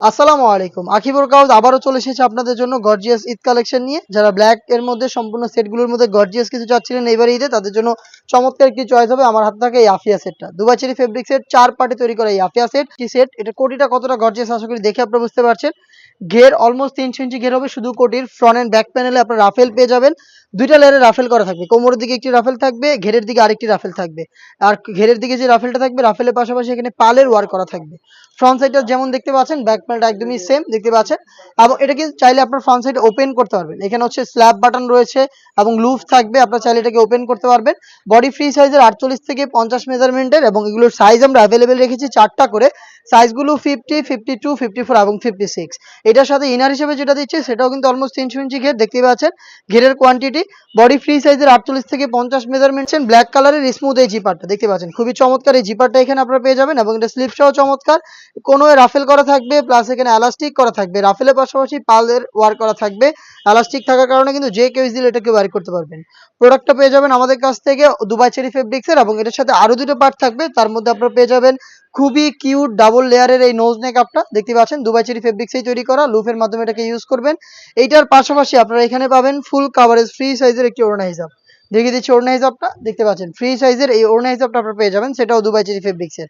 আসসালামু আলাইকুম। আকিবুর কাউজ আবারও চলে এসেছে আপনাদের জন্য গর্জিয়াস ঈদ কালেকশন নিয়ে। যারা ব্ল্যাক এর মধ্যে, সম্পূর্ণ সেটগুলোর মধ্যে গর্জিয়াস কিছু চাচ্ছিলেন এইবার ঈদে, তাদের জন্য চমৎকার একটি চয়েস হবে। আমার হাতে থাকে এই আফিয়া সেটটা দুবাই চেরি ফেব্রিক সেট চার পার্টে তৈরি করা এই আফিয়া সেট কি সেট এটা কোটিটা কতটা গর্জিয়াস আশা করি দেখে আপনারা বুঝতে পারছেন। ঘের অলমোস্ট তিনশো ইঞ্চি ঘের হবে, শুধু কোটির। ফ্রন্ট এন্ড ব্যাক প্যানেলে আপনার রাফেল পেয়ে যাবেন। দুইটা লেয়ারে রাফেল করা থাকবে। কোমরের দিকে একটি রাফেল থাকবে, ঘেরের দিকে আরেকটি রাফেল থাকবে। আর ঘেরের দিকে যে রাফেলটা থাকবে রাফেলের পাশাপাশি এখানে পালের ওয়ার করা থাকবে। ফ্রন্ট সাইডটা যেমন দেখতে পাচ্ছেন ব্যাক প্যানেলটা একদমই সেম দেখতে পাচ্ছেন। এবং এটা কিন্তু চাইলে আপনার ফ্রন্ট সাইড ওপেন করতে পারবেন। এখানে হচ্ছে স্ল্যাব বাটন রয়েছে এবং লুফ থাকবে, আপনার চাইলে এটাকে ওপেন করতে পারবেন। বডি ফ্রি সাইজের আটচল্লিশ থেকে পঞ্চাশ মেজারমেন্টের এবং এগুলোর সাইজ আমরা অ্যাভেলেবেল রেখেছি চারটা করে। সাইজগুলো fifty fifty two fifty four এবং ফিফটি সিক্স এটার সাথে ইনার হিসেবে যেটা দিচ্ছে, সেটাও কিন্তু অলমোস্ট তিনশো ইঞ্চি ঘের দেখতে পাচ্ছেন। ঘেরের কোয়ান্টিটি বডি ফ্রি সাইজের আটচল্লিশ থেকে পঞ্চাশ মেজারমেন্ট ব্ল্যাক কালারের স্মুথ এই জিপারটা দেখতে পাচ্ছেন? খুবই চমৎকার এই জিপারটা এখানে আপনারা পেয়ে যাবেন এবং এটা স্লিপসটাও চমৎকার। কোনো রাফেল করা থাকবে প্লাস এখানে এলাস্টিক করা থাকবে। রাফেলের পাশাপাশি পালের ওয়ার করা থাকবে। এলাস্টিক থাকার কারণে কিন্তু যে কেউ ইজিলি এটাকে ওয়ার করতে পারবেন। প্রোডাক্টটা পেয়ে যাবেন আমাদের কাছ থেকে দুবাই চেরি ফেব্রিক্সের এবং এটার সাথে আরও দুটো পার্ট থাকবে। তার মধ্যে আপনারা পেয়ে যাবেন খুবই কিউট ডাবল লেয়ারের এই নোজ নেক আপটা দেখতে পাচ্ছেন, দুবাই চেরি ফেব্রিক্সেই তৈরি করা। লুফের মাধ্যমে এটাকে ইউজ করবেন। এইটার পাশাপাশি আপনারা এখানে পাবেন ফুল কাভারেজ ফ্রি সাইজের একটি ওড়না হিসাব দেখিয়ে দিচ্ছি ওড়না হিসাবটা দেখতে পাচ্ছেন ফ্রি সাইজের এই ওড়না হিসাবটা আপনারা পেয়ে যাবেন। সেটাও দুবাই চেরি ফেব্রিক্সের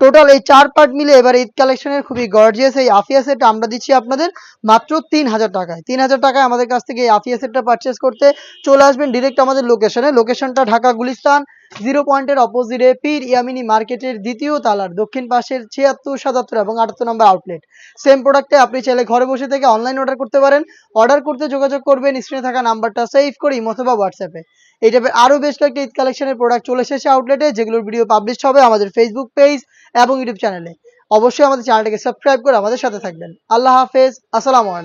টোটাল এই চার পার্ট মিলে এবার ঈদ কালেকশনের খুবই গর্জিয়াস এই আফিয়া সেটটা আমরা দিচ্ছি আপনাদের মাত্র তিন হাজার টাকায়। তিন হাজার টাকায় আমাদের কাছ থেকে এই আফিয়া সেটটা পারচেস করতে চলে আসবেন ডিরেক্ট আমাদের লোকেশনে লোকেশনটা ঢাকা, গুলিস্তান। জিরো পয়েন্টের অপোজিটে পীর ইয়ামিনী মার্কেটের দ্বিতীয় তালার দক্ষিণ পাশের ছিয়াত্তর, সাতাত্তর এবং আটাত্তর নম্বর আউটলেট। সেম প্রোডাক্টে আপনি চাইলে ঘরে বসে থেকে অনলাইন অর্ডার করতে পারেন। অর্ডার করতে যোগাযোগ করবেন স্ক্রিনে থাকা নাম্বারটা সেভ করি অথবা হোয়াটসঅ্যাপে এই টাইপের আরও বেশ কয়েকটি ঈদ কালেকশনের প্রোডাক্ট চলে এসেছে আউটলেটে যেগুলোর ভিডিও পাবলিশ হবে আমাদের ফেসবুক পেজ এবং ইউটিউব চ্যানেলে অবশ্যই আমাদের চ্যানেলটাকে সাবস্ক্রাইব করে আমাদের সাথে থাকবেন। আল্লাহ হাফেজ, আসসালামু আলাইকুম।